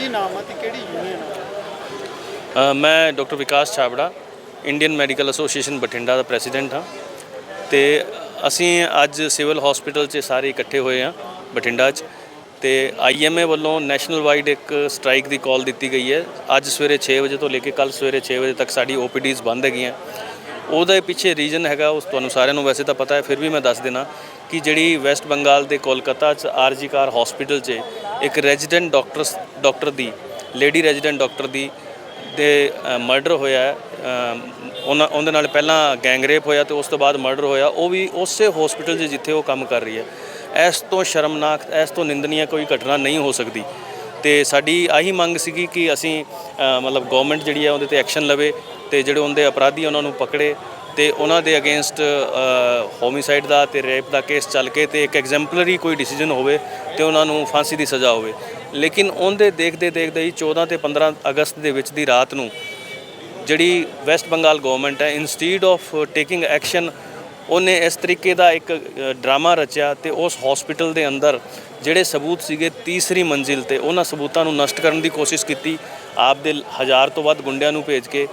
ਕੀ ਨਾਮ ਆ ਤੇ ਕਿਹੜੀ ਯੂਨੀਅਨ ਆ? ਮੈਂ doctor Vikas Chhabra, Indian medical association Bathinda ਦਾ ਪ੍ਰੈਜ਼ੀਡੈਂਟ ਹਾਂ। ਤੇ ਅਸੀਂ ਅੱਜ ਸਿਵਲ ਹਸਪੀਟਲ 'ਚ ਸਾਰੇ ਇਕੱਠੇ ਹੋਏ ਹਾਂ ਬਠਿੰਡਾ 'ਚ। ਤੇ ਆਈਐਮਏ ਵੱਲੋਂ ਨੈਸ਼ਨਲ ਵਾਈਡ ਇੱਕ ਸਟ੍ਰਾਈਕ ਦੀ ਕਾਲ ਦਿੱਤੀ ਗਈ ਹੈ। ਅੱਜ ਸਵੇਰੇ 6 ਵਜੇ ਤੋਂ ਲੈ ਕੇ ਕੱਲ ਸਵੇਰੇ 6 ਵਜੇ ਤੱਕ ਸਾਡੀ ਓਪੀਡੀਜ਼ ਬੰਦ ਹੈਗੀਆਂ। ਉਹਦੇ ਪਿੱਛੇ ਰੀਜ਼ਨ ਹੈਗਾ, ਉਸ ਤੁਹਾਨੂੰ ਸਾਰਿਆਂ ਨੂੰ ਵੈਸੇ ਤਾਂ ਪਤਾ ਹੈ, ਫਿਰ ਵੀ ਮੈਂ ਦੱਸ ਦੇਣਾ ਕਿ ਜਿਹੜੀ ਵੈਸਟ ਬੰਗਾਲ ਦੇ ਕੋਲਕਾਤਾ 'ਚ ਆਰਜੀ ਕਾਰ ਹਸਪੀਟਲ 'ਚ ਇੱਕ ਰੈਜ਼ੀਡੈਂਟ ਡਾਕਟਰ ਡਾਕਟਰ ਦੀ, ਲੇਡੀ ਰੈਜ਼ੀਡੈਂਟ ਡਾਕਟਰ ਦੀ, ਦੇ ਮਰਡਰ ਹੋਇਆ ਉਹਨਾਂ, ਉਹਦੇ ਨਾਲ ਪਹਿਲਾਂ ਗੈਂਗ ਰੇਪ ਹੋਇਆ ਤੇ ਉਸ ਤੋਂ ਬਾਅਦ ਮਰਡਰ ਹੋਇਆ, ਉਹ ਵੀ ਉਸੇ ਹਸਪੀਟਲ 'ਚ ਜਿੱਥੇ ਉਹ ਕੰਮ ਕਰ ਰਹੀ ਹੈ। ਇਸ ਤੋਂ ਸ਼ਰਮਨਾਕ, ਇਸ ਤੋਂ ਨਿੰਦਨੀय ਕੋਈ ਘਟਨਾ ਨਹੀਂ ਹੋ ਸਕਦੀ। ਤੇ ਸਾਡੀ ਆਹੀ ਮੰਗ ਸੀਗੀ ਕਿ ਅਸੀਂ ਮਤਲਬ ਗਵਰਨਮੈਂਟ ਜਿਹੜੀ ਹੈ ਉਹਦੇ ਤੇ ਐਕਸ਼ਨ ਲਵੇ ਤੇ ਜਿਹੜੇ ਉਹਦੇ ਅਪਰਾਧੀ ਉਹਨਾਂ ਨੂੰ ਪਕੜੇ ਤੇ ਉਹਨਾਂ ਦੇ ਅਗੇਂਸਟ ਹੋਮਿਸਾਈਡ ਦਾ ਤੇ ਰੇਪ ਦਾ ਕੇਸ ਚੱਲ ਕੇ ਤੇ ਇੱਕ ਐਗਜ਼ੈਂਪਲਰੀ ਕੋਈ ਡਿਸੀਜਨ ਹੋਵੇ ਤੇ ਉਹਨਾਂ ਨੂੰ ਫਾਂਸੀ ਦੀ ਸਜ਼ਾ ਹੋਵੇ। ਲੇਕਿਨ ਉਹਦੇ ਦੇਖਦੇ ਦੇਖਦੇ ਹੀ 14 ਤੇ 15 ਅਗਸਤ ਦੇ ਵਿੱਚ ਦੀ ਰਾਤ ਨੂੰ ਜਿਹੜੀ ਵੈਸਟ ਬੰਗਾਲ ਗਵਰਨਮੈਂਟ ਹੈ ਇਨਸਟੀਡ ਆਫ ਟੇਕਿੰਗ ਐਕਸ਼ਨ ਉਹਨੇ ਇਸ ਤਰੀਕੇ ਦਾ ਇੱਕ ਡਰਾਮਾ ਰਚਿਆ ਤੇ ਉਸ ਹਸਪੀਟਲ ਦੇ ਅੰਦਰ ਜਿਹੜੇ ਸਬੂਤ ਸੀਗੇ ਤੀਸਰੀ ਮੰਜ਼ਿਲ ਤੇ ਉਹਨਾਂ ਸਬੂਤਾਂ ਨੂੰ ਨਸ਼ਟ ਕਰਨ ਦੀ ਕੋਸ਼ਿਸ਼ ਕੀਤੀ। ਆਪ ਦੇ ਹਜ਼ਾਰ ਤੋਂ ਵੱਧ ਗੁੰਡਿਆਂ ਨੂੰ ਭੇਜ ਕੇ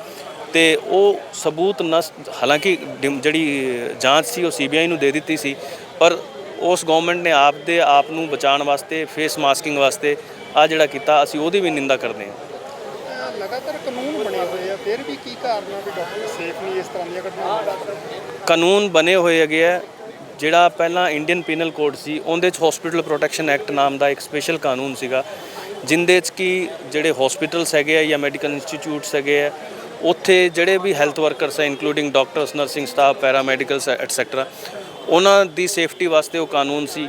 ਤੇ ਉਹ ਸਬੂਤ ਨਸ ਹਾਲਾਂਕਿ ਡਿਮ- ਜਿਹੜੀ ਜਾਂਚ ਸੀ ਉਹ ਸੀਬੀਆਈ ਨੂੰ ਦੇ ਦਿੱਤੀ ਸੀ ਪਰ ਉਸ ਗਵਰਨਮੈਂਟ ਨੇ ਆਪ ਦੇ ਆਪ ਨੂੰ ਬਚਾਉਣ ਵਾਸਤੇ ਫੇਸ ਮਾਸਕਿੰਗ ਵਾਸਤੇ ਆ ਜਿਹੜਾ ਕੀਤਾ ਅਸੀਂ ਉਹਦੀ ਵੀ ਨਿੰਦਾ ਕਰਦੇ ਹਾਂ। ਅਹ ਲਗਾਤਾਰ ਕਾਨੂੰਨ ਬਣੇ ਹੋਏ ਆ ਫਿਰ ਵੀ ਕੀ ਕਾਰਨ ਆ ਵੀ ਡਾਕਟਰ ਸੇਫ ਨਹੀਂ ਇਸ ਤਰ੍ਹਾਂ ਦੀਆਂ ਘਟਨਾਵਾਂ ਵਾਪਰ ਕਾਨੂੰਨ ਬਣੇ ਹੋਏ ਹੈਗੇ ਆ ਜਿਹੜਾ ਪਹਿਲਾਂ ਇੰਡੀਅਨ ਪੀਨਲ ਕੋਡ ਸੀ ਉਹਦੇ ਚ ਹਸਪੀਟਲ ਪ੍ਰੋਟੈਕਸ਼ਨ ਐਕਟ ਨਾਮ ਦਾ ਇੱਕ ਸਪੈਸ਼ਲ ਕਾਨੂੰਨ ਸੀਗਾ ਜਿੰਦੇ ਚ ਕਿ ਜਿਹੜੇ ਹਸਪੀਟਲਸ ਹੈਗੇ ਆ ਜਾਂ ਮੈਡੀਕਲ ਇੰਸਟੀਚਿਊਟਸ ਹੈਗੇ ਆ ਉੱਥੇ ਜਿਹੜੇ ਵੀ ਹੈਲਥ ਵਰਕਰਸ ਹੈ including doctors nursing staff paramedicals etcetera ਉਹਨਾਂ ਦੀ ਸੇਫਟੀ ਵਾਸਤੇ ਉਹ ਕਾਨੂੰਨ ਸੀ।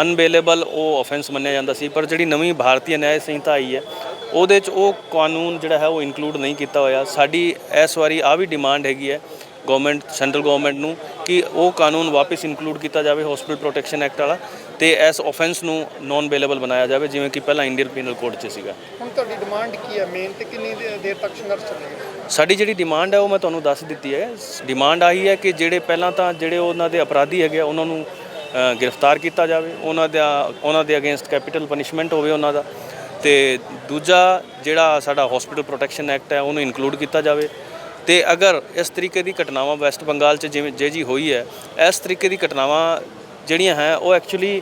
ਅਨਬੇਲੇਬਲ ਉਹ ਆਫੈਂਸ ਮੰਨਿਆ ਜਾਂਦਾ ਸੀ, ਪਰ ਜਿਹੜੀ ਨਵੀਂ ਭਾਰਤੀ ਨਿਆਂ ਸੰਹਿਤਾ ਆਈ ਹੈ, ਉਹਦੇ ਚ ਉਹ ਕਾਨੂੰਨ ਜਿਹੜਾ ਹੈ, ਉਹ ਇਨਕਲੂਡ ਨਹੀਂ ਕੀਤਾ ਹੋਇਆ। ਸਾਡੀ ਇਸ ਵਾਰੀ ਆ ਵੀ ਡਿਮਾਂਡ ਹੈਗੀ ਹੈ ਗਵਰਨਮੈਂਟ ਸੈਂਟਰਲ ਗਵਰਨਮੈਂਟ ਨੂੰ ਕਿ ਉਹ ਕਾਨੂੰਨ ਵਾਪਸ ਇਨਕਲੂਡ ਕੀਤਾ ਜਾਵੇ ਹਸਪੀਟਲ ਪ੍ਰੋਟੈਕਸ਼ਨ ਐਕਟ ਵਾਲਾ, ਤੇ ਇਸ ਆਫੈਂਸ ਨੂੰ ਨਾਨ ਬੇਲੇਬਲ ਬਣਾਇਆ ਜਾਵੇ, ਜਿਵੇਂ ਕਿ ਪਹਿਲਾਂ ਇੰਡੀਅਨ ਪੀਨਲ ਕੋਡ 'ਚ ਸੀਗਾ। ਹੁਣ ਤੁਹਾਡੀ ਡਿਮਾਂਡ ਕੀ ਹੈ? ਮੇਨ ਤੇ ਕਿੰਨੀ ਦੇਰ ਤੱਕ ਸੰਘਰਸ਼ ਚੱਲੇਗਾ? ਸਾਡੀ ਜਿਹੜੀ ਡਿਮਾਂਡ ਹੈ ਉਹ ਮੈਂ ਤੁਹਾਨੂੰ ਦੱਸ ਦਿੱਤੀ ਹੈ। ਡਿਮਾਂਡ ਆਹੀ ਹੈ ਕਿ ਜਿਹੜੇ ਪਹਿਲਾਂ ਤਾਂ ਜਿਹੜੇ ਉਹਨਾਂ ਦੇ ਅਪਰਾਧੀ ਹੈਗੇ ਆ, ਉਹਨਾਂ ਨੂੰ ਗ੍ਰਿਫਤਾਰ ਕੀਤਾ ਜਾਵੇ। ਉਹਨਾਂ ਦਾ ਉਹਨਾਂ ਦੇ ਅਗੇਂਸਟ ਕੈਪੀਟਲ ਪਨਿਸ਼ਮੈਂਟ ਹੋਵੇ ਉਹਨਾਂ ਦਾ। ਤੇ ਦੂਜਾ ਜਿਹੜਾ ਸਾਡਾ ਹਸਪੀਟਲ ਪ੍ਰੋਟੈਕਸ਼ਨ ਐਕਟ ਹੈ ਉਹਨੂੰ ਇਨਕਲੂਡ ਕੀਤਾ ਜਾਵੇ। ਤੇ ਅਗਰ ਇਸ ਤਰੀਕੇ ਦੀ ਘਟਨਾਵਾਂ ਵੈਸਟ ਬੰਗਾਲ 'ਚ ਜਿਵੇਂ ਜੇ ਜੀ ਹੋਈ ਹੈ ਇਸ ਤਰੀਕੇ ਦੀ ਘਟਨਾਵਾਂ ਜਿਹੜੀਆਂ ਹੈ ਉਹ ਐਕਚੁਅਲੀ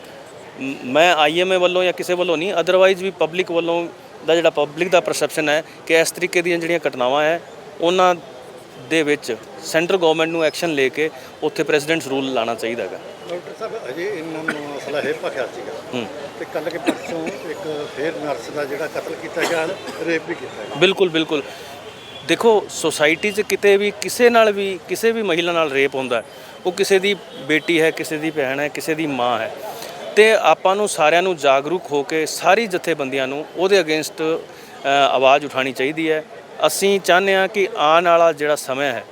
ਮੈਂ ਆਈਐਮਏ ਵੱਲੋਂ ਜਾਂ ਕਿਸੇ ਵੱਲੋਂ ਨਹੀਂ ਅਦਰਵਾਈਜ਼ ਵੀ ਪਬਲਿਕ ਵੱਲੋਂ ਦਾ ਜਿਹੜਾ ਪਬਲਿਕ ਦਾ ਪਰਸੈਪਸ਼ਨ ਹੈ ਕਿ ਇਸ ਤਰੀਕੇ ਦੀਆਂ ਜਿਹੜੀਆਂ ਘਟਨਾਵਾਂ ਹੈ ਉਹਨਾਂ ਦੇ ਵਿੱਚ ਸੈਂਟਰ ਗਵਰਨਮੈਂਟ ਨੂੰ ਐਕਸ਼ਨ ਲੈ ਕੇ ਉੱਥੇ ਪ੍ਰੈਜ਼ੀਡੈਂਟਸ ਰੂਲ ਲਾਣਾ ਚਾਹੀਦਾ ਹੈਗਾ। ਡਾਕਟਰ ਸਾਹਿਬ ਅਜੇ ਇਹਨਾਂ ਨੂੰ ਮਸਲਾ ਇਹ ਭਖਿਆ ਸੀਗਾ ਹੂੰ। ਤੇ ਕੱਲ ਕੇ ਪਰਸੋਂ ਇੱਕ ਫੇਰ ਨਰਸ ਦਾ ਜਿਹੜਾ ਕਤਲ ਕੀਤਾ ਗਿਆ ਰੇਪ ਵੀ ਕੀਤਾ ਗਿਆ। ਬਿਲਕੁਲ ਬਿਲਕੁਲ। ਦੇਖੋ ਸੋਸਾਇਟੀ 'ਚ ਕਿਤੇ ਵੀ ਕਿਸੇ ਨਾਲ ਵੀ ਕਿਸੇ ਵੀ ਮਹਿਲਾ ਨਾਲ ਰੇਪ ਹੁੰਦਾ ਹੈ, ਉਹ ਕਿਸੇ ਦੀ ਬੇਟੀ ਹੈ ਕਿਸੇ ਦੀ ਭੈਣ ਹੈ ਕਿਸੇ ਦੀ ਮਾਂ ਹੈ ਤੇ ਆਪਾਂ ਨੂੰ ਸਾਰਿਆਂ ਨੂੰ ਜਾਗਰੂਕ ਹੋ ਕੇ ਸਾਰੀ ਜਥੇਬੰਦੀਆਂ ਨੂੰ ਉਹਦੇ ਅਗੇਂਸਟ ਆਵਾਜ਼ ਉਠਾਣੀ ਚਾਹੀਦੀ ਹੈ। ਅਸੀਂ ਚਾਹੁੰਦੇ ਹਾਂ ਕਿ ਆਉਣ ਵਾਲਾ ਜਿਹੜਾ ਸਮਾਂ ਹੈ,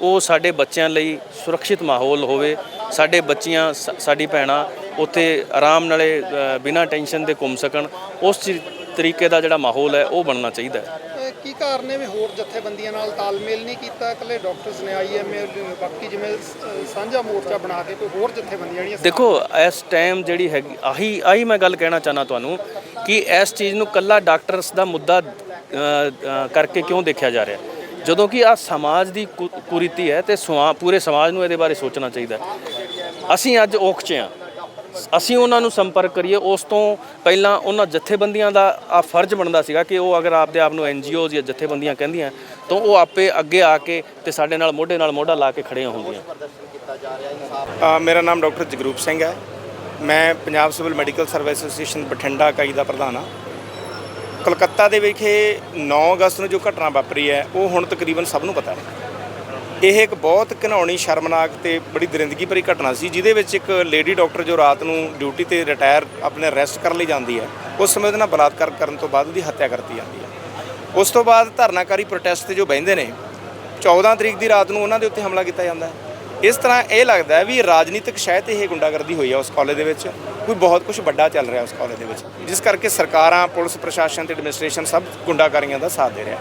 ਉਹ ਸਾਡੇ ਬੱਚਿਆਂ ਲਈ ਸੁਰੱਖਿਅਤ ਮਾਹੌਲ ਹੋਵੇ। ਸਾਡੇ ਬੱਚੀਆਂ, ਸ- ਸਾਡੀ ਭੈਣਾਂ ਉੱਥੇ ਆਰਾਮ ਨਾਲੇ ਬਿਨਾਂ ਟੈਨਸ਼ਨ ਦੇ ਘੁੰਮ ਸਕਣ। ਉਸ ਚੀ- ਤਰੀਕੇ ਦਾ ਜਿਹੜਾ ਮਾਹੌਲ ਹੈ, ਉਹ ਬਣਨਾ ਚਾਹੀਦਾ ਹੈ। ਕੀ ਕਾਰਨ ਹੈ ਵੀ ਹੋਰ ਜਥੇਬੰਦੀਆਂ ਨਾਲ ਤਾਲਮੇਲ ਨਹੀਂ ਕੀਤਾ? ਇਕੱਲੇ ਡਾਕਟਰਸ ਨੇ ਆਈਐਮਏ ਬਾਕੀ ਜਿਵੇਂ ਸਾਂਝਾ ਮੋਰਚਾ ਬਣਾ ਕੇ ਕੋਈ ਹੋਰ ਜਥੇਬੰਦੀਆਂ ਜਿਹੜੀਆਂ ਦੇਖੋ, ਇਸ ਟਾਈਮ ਜਿਹੜੀ ਹੈਗੀ, ਆਹੀ ਆਹੀ ਮੈਂ ਗੱਲ ਕਹਿਣਾ ਚਾਹਨਾ ਤੁਹਾਨੂੰ ਕਿ ਇਸ ਚੀਜ਼ ਨੂੰ ਕੱਲਾ ਡਾਕਟਰਸ ਦਾ ਮੁੱਦਾ ਕਰਕੇ ਕਿਉਂ ਦੇਖਿਆ ਜਾ ਰਿਹਾ? ਜਦੋਂ ਕਿ ਆ ਸਮਾਜ ਦੀ ਕੁ- ਕੁਰੀਤੀ ਹੈ ਤੇ ਸਮਾ- ਪੂਰੇ ਸਮਾਜ ਨੂੰ ਇਹਦੇ ਬਾਰੇ ਸੋਚਣਾ ਚਾਹੀਦਾ ਅਸੀਂ ਅੱਜ ਔਖ 'ਚ ਹਾਂ। ਅਸੀਂ ਉਹਨਾਂ ਨੂੰ ਸੰਪਰਕ ਕਰੀਏ, ਉਸ ਤੋਂ ਪਹਿਲਾਂ ਉਹਨਾਂ ਜਥੇਬੰਦੀਆਂ ਦਾ ਆ ਫਰਜ਼ ਬਣਦਾ ਸੀਗਾ ਕਿ ਉਹ ਅਗਰ ਆਪਦੇ ਆਪ ਨੂੰ ਐਨਜੀਓਜ਼ ਜਾਂ ਜਥੇਬੰਦੀਆਂ ਕਹਿੰਦੀਆਂ, ਤਾਂ ਉਹ ਆਪੇ ਅੱਗੇ ਆ ਕੇ ਤੇ ਸਾਡੇ ਨਾਲ ਮੋਢੇ ਨਾਲ ਮੋਢਾ ਲਾ ਕੇ ਖੜੀਆਂ ਹੁੰਦੀਆਂ। ਮੇਰਾ ਨਾਮ ਡਾਕਟਰ ਜਗਰੂਪ ਸਿੰਘ ਹੈ। ਮੈਂ Punjab civil medical service association Bathinda ਇਕਾਈ ਦਾ ਪ੍ਰਧਾਨ ਹਾਂ। ਕਲਕੱਤਾ ਦੇ ਵਿਖੇ 9 ਅਗਸਤ ਨੂੰ ਜੋ ਘਟਨਾ ਵਾਪਰੀ ਹੈ, ਉਹ ਹੁਣ ਤਕਰੀਬਨ ਸਭ ਨੂੰ ਪਤਾ ਹੈ। ਇਹ ਇੱਕ ਬਹੁਤ ਘਿਨਾਉਣੀ ਸ਼ਰਮਨਾਕ ਤੇ ਬੜੀ ਦਰਿੰਦਗੀ ਭਰੀ ਘਟਨਾ ਸੀ, ਜਿਹਦੇ ਵਿੱਚ ਇੱਕ ਲੇਡੀ ਡਾਕਟਰ ਜੋ ਰਾਤ ਨੂੰ ਡਿਊਟੀ ਤੇ ਰਿਟਾਇਰ ਆਪਣੇ ਰੈਸਟ ਕਰਨ ਲਈ ਜਾਂਦੀ ਹੈ, ਉਸ ਸਮੇਂ ਉਹਦੇ ਨਾਲ ਬਲਾਤਕਾਰ ਕਰਨ ਤੋਂ ਬਾਅਦ ਉਹਦੀ ਹੱਤਿਆ ਕਰਤੀ ਜਾਂਦੀ ਹੈ। ਉਸ ਤੋਂ ਬਾਅਦ ਧਰਨਾਕਾਰੀ ਪ੍ਰੋਟੈਸਟ ਤੇ ਜੋ ਬਹਿੰਦੇ ਨੇ 14 ਤਰੀਕ ਦੀ ਰਾਤ ਨੂੰ ਉਹਨਾਂ ਦੇ ਉੱਤੇ ਹਮਲਾ ਕੀਤਾ ਜਾਂਦਾ ਹੈ। ਇਸ ਤਰ੍ਹਾਂ ਇਹ ਲੱਗਦਾ ਵੀ ਰਾਜਨੀਤਿਕ ਸ਼ਾਇਦ ਇਹ ਗੁੰਡਾਗਰਦੀ ਹੋਈ ਆ ਉਸ ਕਾਲਜ ਦੇ ਵਿੱਚ, ਕੋਈ ਬਹੁਤ ਕੁਝ ਵੱਡਾ ਚੱਲ ਰਿਹਾ ਉਸ ਕਾਲਜ ਦੇ ਵਿੱਚ, ਜਿਸ ਕਰਕੇ ਸਰਕਾਰਾਂ, ਪੁਲਿਸ, ਪ੍ਰਸ਼ਾਸਨ ਤੇ ਐਡਮਿਨਿਸਟ੍ਰੇਸ਼ਨ ਸਭ ਗੁੰਡਾਕਾਰੀਆਂ ਦਾ ਸਾਥ ਦੇ ਰਿਹਾ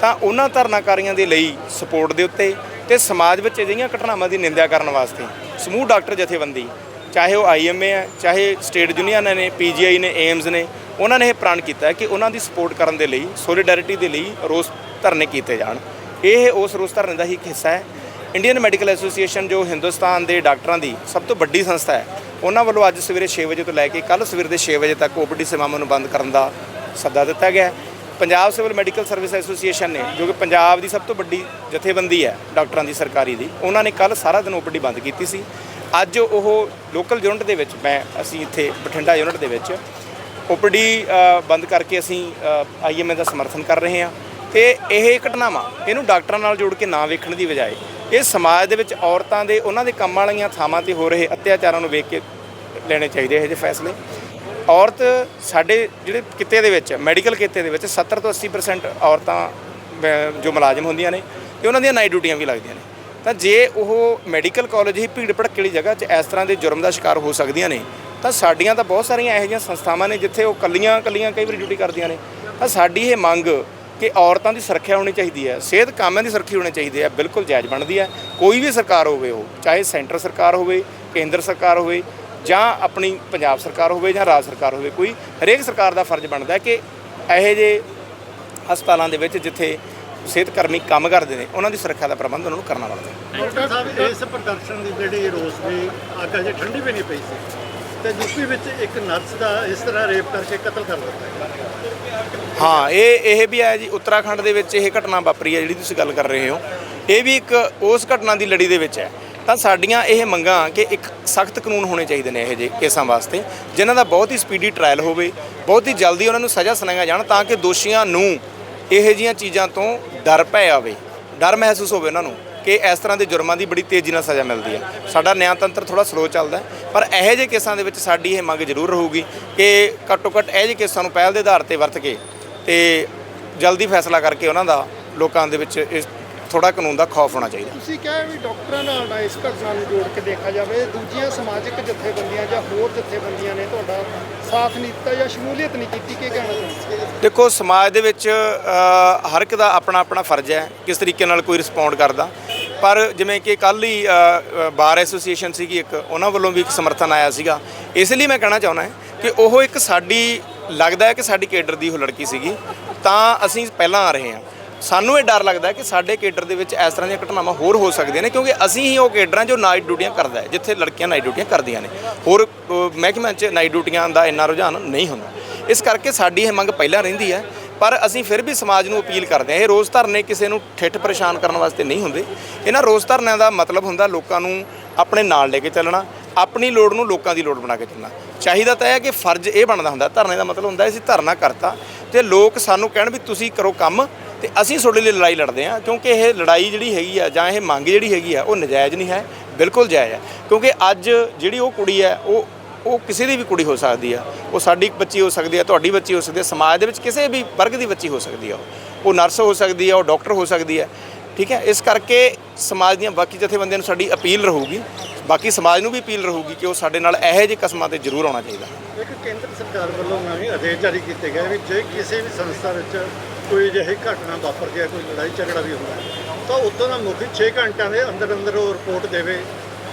ਤਾਂ ਉਹਨਾਂ ਧਰਨਾਕਾਰੀਆਂ ਦੇ ਲਈ ਸਪੋਰਟ ਦੇ ਉੱਤੇ ਤੇ ਸਮਾਜ ਵਿੱਚ ਅਜਿਹੀਆਂ ਘਟਨਾਵਾਂ ਦੀ ਨਿੰਦਿਆ ਕਰਨ ਵਾਸਤੇ ਸਮੂਹ ਡਾਕਟਰ ਜਥੇਬੰਦੀ, ਚਾਹੇ ਉਹ ਆਈਐਮਏ ਹੈ ਚਾਹੇ ਸਟੇਟ ਯੂਨੀਅਨ ਨੇ ਪੀਜੀਆਈ ਨੇ ਏਮਸ ਨੇ, ਉਹਨਾਂ ਨੇ ਇਹ ਪ੍ਰਣ ਕੀਤਾ ਕਿ ਉਹਨਾਂ ਦੀ ਸਪੋਰਟ ਕਰਨ ਦੇ ਲਈ, ਸੋਲੀਡੈਰਿਟੀ ਦੇ ਲਈ ਰੋਸ ਧਰਨੇ ਕੀਤੇ ਜਾਣ। ਇਹ ਉਸ ਰੋਸ ਧਰਨੇ ਦਾ ਹੀ ਇੱਕ ਹਿੱਸਾ ਹੈ। ਇੰਡੀਅਨ ਮੈਡੀਕਲ ਐਸੋਸੀਏਸ਼ਨ ਜੋ ਹਿੰਦੁਸਤਾਨ ਦੇ ਡਾਕਟਰਾਂ ਦੀ ਸਭ ਤੋਂ ਵੱਡੀ ਸੰਸਥਾ ਹੈ, ਉਹਨਾਂ ਵੱਲੋਂ ਅੱਜ ਸਵੇਰੇ 6 ਵਜੇ ਤੋਂ ਲੈ ਕੇ ਕੱਲ ਸਵੇਰ ਦੇ 6 ਵਜੇ ਤੱਕ ਓਪੀਡੀ ਸੇਵਾਵਾਂ ਨੂੰ ਬੰਦ ਕਰਨ ਦਾ ਸੱਦਾ ਦਿੱਤਾ ਗਿਆ Punjab civil medical service association ਨੇ, ਜੋ ਕਿ ਪੰਜਾਬ ਦੀ ਸਭ ਤੋਂ ਵੱਡੀ ਜਥੇਬੰਦੀ ਹੈ ਡਾਕਟਰਾਂ ਦੀ, ਸਰਕਾਰੀ ਦੀ, ਉਹਨਾਂ ਨੇ ਕੱਲ ਸਾਰਾ ਦਿਨ ਓਪੀਡੀ ਬੰਦ ਕੀਤੀ ਸੀ। ਅੱਜ ਉਹ ਲੋਕਲ ਯੂਨਿਟ ਦੇ ਵਿੱਚ, ਮੈਂ, ਅਸੀਂ ਇੱਥੇ ਬਠਿੰਡਾ ਯੂਨਿਟ ਦੇ ਵਿੱਚ ਓਪੀਡੀ ਬੰਦ ਕਰਕੇ ਅਸੀਂ ਆਈਐਮਏ ਦਾ ਸਮਰਥਨ ਕਰ ਰਹੇ ਹਾਂ। ਤੇ ਇਹ ਘਟਨਾਵਾਂ ਇਹਨੂੰ ਡਾਕਟਰਾਂ ਨਾਲ ਜੋੜ ਕੇ ਨਾ ਵੇਖਣ ਦੀ ਬਜਾਏ, ਇਹ ਸਮਾਜ ਦੇ ਵਿੱਚ ਔਰਤਾਂ ਦੇ, ਉਹਨਾਂ ਦੇ ਕੰਮ ਵਾਲੀਆਂ ਥਾਵਾਂ ਤੇ ਹੋ ਰਹੇ ਅਤਿਆਚਾਰਾਂ ਨੂੰ ਵੇਖ ਕੇ ਲੈਣੇ ਚਾਹੀਦੇ ਇਹ ਜਿਹੇ ਫੈਸਲੇ। ਔਰਤ ਸਾਡੇ ਜਿਹੜੇ ਕਿੱਤੇ ਦੇ ਵਿੱਚ ਮੈਡੀਕਲ ਕਿੱਤੇ ਦੇ ਵਿੱਚ 70 ਤੋਂ 80% ਔਰਤਾਂ ਜੋ ਮੁਲਾਜ਼ਮ ਹੁੰਦੀਆਂ ਨੇ ਤੇ ਉਹਨਾਂ ਦੀਆਂ ਨਾਈਟ ਡਿਊਟੀਆਂ ਵੀ ਲੱਗਦੀਆਂ ਨੇ। ਤਾਂ ਜੇ ਉਹ ਮੈਡੀਕਲ ਕਾਲਜ ਹੀ ਭੀੜ ਭੜੱਕੇ ਵਾਲੀ ਜਗ੍ਹਾ 'ਚ ਇਸ ਤਰ੍ਹਾਂ ਦੇ ਜੁਰਮ ਦਾ ਸ਼ਿਕਾਰ ਹੋ ਸਕਦੀਆਂ ਨੇ, ਤਾਂ ਸਾਡੀਆਂ ਤਾਂ ਬਹੁਤ ਸਾਰੀਆਂ ਇਹੋ ਜਿਹੀਆਂ ਸੰਸਥਾਵਾਂ ਨੇ ਜਿੱਥੇ ਉਹ ਕੱਲੀਆਂ ਕੱਲੀਆਂ ਕਈ ਵਾਰੀ ਡਿਊਟੀ ਕਰਦੀਆਂ ਨੇ। ਤਾਂ ਸਾਡੀ ਇਹ ਮੰਗ ਕਿ ਔਰਤਾਂ ਦੀ ਸੁਰੱਖਿਆ ਹੋਣੀ ਚਾਹੀਦੀ ਹੈ, ਸਿਹਤ ਕਾਮਿਆਂ ਦੀ ਸੁਰੱਖਿਆ ਹੋਣੀ ਚਾਹੀਦੀ ਹੈ, ਬਿਲਕੁਲ ਜਾਇਜ਼ ਬਣਦੀ ਹੈ। ਕੋਈ ਵੀ ਸਰਕਾਰ ਹੋਵੇ ਉਹ, ਚਾਹੇ ਸੈਂਟਰ ਸਰਕਾਰ ਹੋਵੇ, ਕੇਂਦਰ ਸਰਕਾਰ ਹੋਵੇ ਜਾਂ ਆਪਣੀ ਪੰਜਾਬ ਸਰਕਾਰ ਹੋਵੇ ਜਾਂ ਰਾਜ ਸਰਕਾਰ ਹੋਵੇ ਕੋਈ ਹਰੇਕ ਸਰਕਾਰ ਦਾ ਫਰਜ਼ ਬਣਦਾ ਹੈ ਕਿ ਇਹੋ ਜਿਹੇ ਹਸਪਤਾਲਾਂ ਦੇ ਵਿੱਚ ਜਿੱਥੇ ਸਿਹਤ ਕਰਮੀ ਕੰਮ ਕਰਦੇ ਨੇ ਉਹਨਾਂ ਦੀ ਸੁਰੱਖਿਆ ਦਾ ਪ੍ਰਬੰਧ ਉਹਨਾਂ ਨੂੰ ਕਰਨਾ ਬਣਦਾ ਹੈ। ਡਾਕਟਰ ਸਾਹਿਬ ਇਸ ਪ੍ਰਦਰਸ਼ਨ ਦੀ ਜਿਹੜੀ ਰੋਸ ਦੀ ਅੱਗ ਅਜੇ ਠੰਡੀ ਵੀ ਨਹੀਂ ਪਈ ਸੀ ਤੇ ਯੂਪੀ ਵਿੱਚ ਇੱਕ ਨਰਸ ਦਾ ਇਸ ਤਰ੍ਹਾਂ ਰੇਪ ਕਰਕੇ ਕਤਲ ਕਰ ਦਿੱਤਾ ਗਿਆ। ਹਾਂ ਇਹ ਇਹ ਵੀ ਹੈ ਜੀ ਉੱਤਰਾਖੰਡ ਦੇ ਵਿੱਚ ਇਹ ਘਟਨਾ ਵਾਪਰੀ ਹੈ ਜਿਹੜੀ ਤੁਸੀਂ ਗੱਲ ਕਰ ਰਹੇ ਹੋ। ਇਹ ਵੀ ਇੱਕ ਉਸ ਘਟਨਾ ਦੀ ਲੜੀ ਦੇ ਵਿੱਚ ਹੈ। ਤਾਂ ਸਾਡੀਆਂ ਇਹ ਮੰਗਾਂ ਕਿ ਇੱਕ ਸਖਤ ਕਾਨੂੰਨ ਹੋਣੇ ਚਾਹੀਦੇ ਨੇ ਇਹ ਜਿਹੇ ਕੇਸਾਂ ਵਾਸਤੇ, ਜਿਨ੍ਹਾਂ ਦਾ ਬਹੁਤ ਹੀ ਸਪੀਡੀ ਟ੍ਰਾਇਲ ਹੋਵੇ, ਬਹੁਤ ਹੀ ਜਲਦੀ ਉਹਨਾਂ ਨੂੰ ਸਜ਼ਾ ਸੁਣਾਇਆ ਜਾਣ ਤਾਂ ਕਿ ਦੋਸ਼ੀਆਂ ਨੂੰ ਇਹੋ ਜਿਹੀਆਂ ਚੀਜ਼ਾਂ ਤੋਂ ਡਰ ਪੈ ਆਵੇ। ਡਰ ਮਹਿਸੂਸ ਹੋਵੇ ਉਹਨਾਂ ਨੂੰ ਕਿ ਇਸ ਤਰ੍ਹਾਂ ਦੇ ਜੁਰਮਾਂ ਦੀ ਬੜੀ ਤੇਜ਼ੀ ਨਾਲ ਸਜ਼ਾ ਮਿਲਦੀ ਹੈ ਸਾਡਾ ਨਿਆਂ ਤੰਤਰ ਥੋੜਾ ਸਲੋ ਚੱਲਦਾ ਪਰ ਇਹੋ ਜਿਹੇ ਕੇਸਾਂ ਦੇ ਵਿੱਚ ਸਾਡੀ ਇਹ ਮੰਗ ਜ਼ਰੂਰ ਰਹੂਗੀ ਕਿ ਘੱਟੋ ਘੱਟ ਇਹੋ ਜਿਹੇ ਕੇਸਾਂ ਨੂੰ ਪਹਿਲ ਦੇ ਆਧਾਰ ਤੇ ਵਰਤ ਕੇ ਤੇ ਜਲਦੀ ਫੈਸਲਾ ਕਰਕੇ ਉਹਨਾਂ ਦਾ ਲੋਕਾਂ ਦੇ ਵਿੱਚ ਇਸ ਥੋੜਾ ਕਾਨੂੰਨ ਦਾ ਖੌਫ ਹੋਣਾ ਚਾਹੀਦਾ। ਤੁਸੀਂ ਕਿਹਾ ਵੀ ਡਾਕਟਰਾਂ ਨਾਲ ਨਾ ਇਸ ਘਟਨਾ ਨੂੰ ਜੋੜ ਕੇ ਦੇਖਿਆ ਜਾਵੇ। ਦੂਜੀਆਂ ਸਮਾਜਿਕ ਜਥੇਬੰਦੀਆਂ ਜਾਂ ਹੋਰ ਜਥੇਬੰਦੀਆਂ ਨੇ ਤੁਹਾਡਾ ਸਾਥ ਨਹੀਂ ਦਿੱਤਾ ਜਾਂ ਸ਼ਮੂਲੀਅਤ ਨਹੀਂ ਕੀਤੀ ਕੀ ਕਹਿਣਾ ਚਾਹੁੰਦੇ ਦੇਖੋ ਸਮਾਜ ਦੇ ਵਿੱਚ ਹਰ ਇੱਕ ਦਾ ਆਪਣਾ ਆਪਣਾ ਫਰਜ਼ ਹੈ ਕਿਸ ਤਰੀਕੇ ਨਾਲ ਕੋਈ ਰਿਸਪੌਂਡ ਕਰਦਾ। ਪਰ ਜਿਵੇਂ ਕਿ ਕੱਲ ਹੀ ਬਾਰ ਐਸੋਸੀਏਸ਼ਨ ਸੀਗੀ ਇੱਕ ਉਹਨਾਂ ਵੱਲੋਂ ਵੀ ਇੱਕ ਸਮਰਥਨ ਆਇਆ ਸੀਗਾ। ਇਸ ਲਈ ਮੈਂ ਕਹਿਣਾ ਚਾਹੁੰਦਾ ਕਿ ਉਹ ਇੱਕ ਸਾਡੀ ਲੱਗਦਾ ਹੈ ਕਿ ਸਾਡੀ ਕੇਡਰ ਦੀ ਉਹ ਲੜਕੀ ਸੀਗੀ। ਤਾਂ ਅਸੀਂ ਪਹਿਲਾਂ ਆ ਰਹੇ ਹਾਂ। ਸਾਨੂੰ ਇਹ ਡਰ ਲੱਗਦਾ ਕਿ ਸਾਡੇ ਕੇਡਰ ਦੇ ਵਿੱਚ ਇਸ ਤਰ੍ਹਾਂ ਦੀਆਂ ਘਟਨਾਵਾਂ ਹੋਰ ਹੋ ਸਕਦੀਆਂ ਨੇ, ਕਿਉਂਕਿ ਅਸੀਂ ਹੀ ਉਹ ਕੇਡਰਾਂ ਜੋ ਨਾਈਟ ਡਿਊਟੀਆਂ ਕਰਦਾ ਹੈ, ਜਿੱਥੇ ਲੜਕੀਆਂ ਨਾਈਟ ਡਿਊਟੀਆਂ ਕਰਦੀਆਂ ਨੇ। ਹੋਰ ਮਹਿਕਮਿਆਂ 'ਚ ਨਾਈਟ ਡਿਊਟੀਆਂ ਦਾ ਇੰਨਾ ਰੁਝਾਨ ਨਹੀਂ ਹੁੰਦਾ। ਇਸ ਕਰਕੇ ਸਾਡੀ ਇਹ ਮੰਗ ਪਹਿਲਾਂ ਰਹਿੰਦੀ ਹੈ, ਪਰ ਅਸੀਂ ਫਿਰ ਵੀ ਸਮਾਜ ਨੂੰ ਅਪੀਲ ਕਰਦੇ ਹਾਂ, ਇਹ ਰੋਜ਼ ਧਰਨੇ ਕਿਸੇ ਨੂੰ ਠਿੱਠ ਪਰੇਸ਼ਾਨ ਕਰਨ ਵਾਸਤੇ ਨਹੀਂ ਹੁੰਦੇ। ਇਹਨਾਂ ਰੋਜ਼ ਧਰਨਿਆਂ ਦਾ ਮਤਲਬ ਹੁੰਦਾ ਲੋਕਾਂ ਨੂੰ ਆਪਣੇ ਨਾਲ ਲੈ ਕੇ ਚੱਲਣਾ, ਆਪਣੀ ਲੋੜ ਨੂੰ ਲੋਕਾਂ ਦੀ ਲੋੜ ਬਣਾ ਕੇ ਚੱਲਣਾ। ਚਾਹੀਦਾ ਤਾਂ ਇਹ ਹੈ ਕਿ ਫਰਜ਼ ਇਹ ਬਣਦਾ ਹੁੰਦਾ, ਧਰਨੇ ਦਾ ਮਤਲਬ ਹੁੰਦਾ, ਅਸੀਂ ਧਰਨਾ ਕਰਤਾ ਤੇ ਲੋਕ ਸਾਨੂੰ ਕਹਿਣ ਵੀ ਤੁਸੀਂ ਕਰੋ ਕੰਮ ਤੇ ਅਸੀਂ ਤੁਹਾਡੇ ਲਈ ਲੜਾਈ ਲੜਦੇ ਹਾਂ, ਕਿਉਂਕਿ ਇਹ ਲੜਾਈ ਜਿਹੜੀ ਹੈਗੀ ਆ ਜਾਂ ਇਹ ਮੰਗ ਜਿਹੜੀ ਹੈਗੀ ਆ, ਉਹ ਨਜਾਇਜ਼ ਨਹੀਂ ਹੈ, ਬਿਲਕੁਲ ਜਾਇਜ਼ ਹੈ। ਕਿਉਂਕਿ ਅੱਜ ਜਿਹੜੀ ਉਹ ਕੁੜੀ ਹੈ, ਉਹ ਉਹ ਕਿਸੇ ਦੀ ਵੀ ਕੁੜੀ ਹੋ ਸਕਦੀ ਆ। ਉਹ ਸਾਡੀ ਬੱਚੀ ਹੋ ਸਕਦੀ ਆ, ਤੁਹਾਡੀ ਬੱਚੀ ਹੋ ਸਕਦੀ ਆ, ਸਮਾਜ ਦੇ ਵਿੱਚ ਕਿਸੇ ਵੀ ਵਰਗ ਦੀ ਬੱਚੀ ਹੋ ਸਕਦੀ ਆ ਉਹ। ਉਹ ਨਰਸ ਹੋ ਸਕਦੀ ਆ, ਉਹ ਡਾਕਟਰ ਹੋ ਸਕਦੀ ਹੈ ਠੀਕ ਹੈ? ਇਸ ਕਰਕੇ ਸਮਾਜ ਦੀਆਂ ਬਾਕੀ ਜਥੇਬੰਦੀਆਂ ਨੂੰ ਸਾਡੀ ਅਪੀਲ ਰਹੂਗੀ। ਬਾਕੀ ਸਮਾਜ ਨੂੰ ਵੀ ਅਪੀਲ ਰਹੂਗੀ ਕਿ ਉਹ ਸਾਡੇ ਨਾਲ ਇਹੋ ਜਿਹੇ ਕਸਮਾਂ ਤੇ ਜ਼ਰੂਰ ਆਉਣਾ ਚਾਹੀਦਾ। ਇੱਕ ਕੇਂਦਰ ਸਰਕਾਰ ਵੱਲੋਂ ਨਵੇਂ ਆਦੇਸ਼ ਜਾਰੀ ਕੀਤੇ ਗਏ ਵੀ ਜੇ ਕਿਸੇ ਵੀ ਸੰਸਥਾ ਵਿੱਚ ਕੋਈ ਅਜਿਹੀ ਘਟਨਾ ਵਾਪਰ ਗਿਆ ਕੋਈ ਲੜਾਈ ਝਗੜਾ ਵੀ ਹੁੰਦਾ ਤਾਂ ਉਦੋਂ ਦਾ ਮੁਖੀ 6 ਘੰਟਿਆਂ ਦੇ ਅੰਦਰ ਅੰਦਰ ਉਹ ਰਿਪੋਰਟ ਦੇਵੇ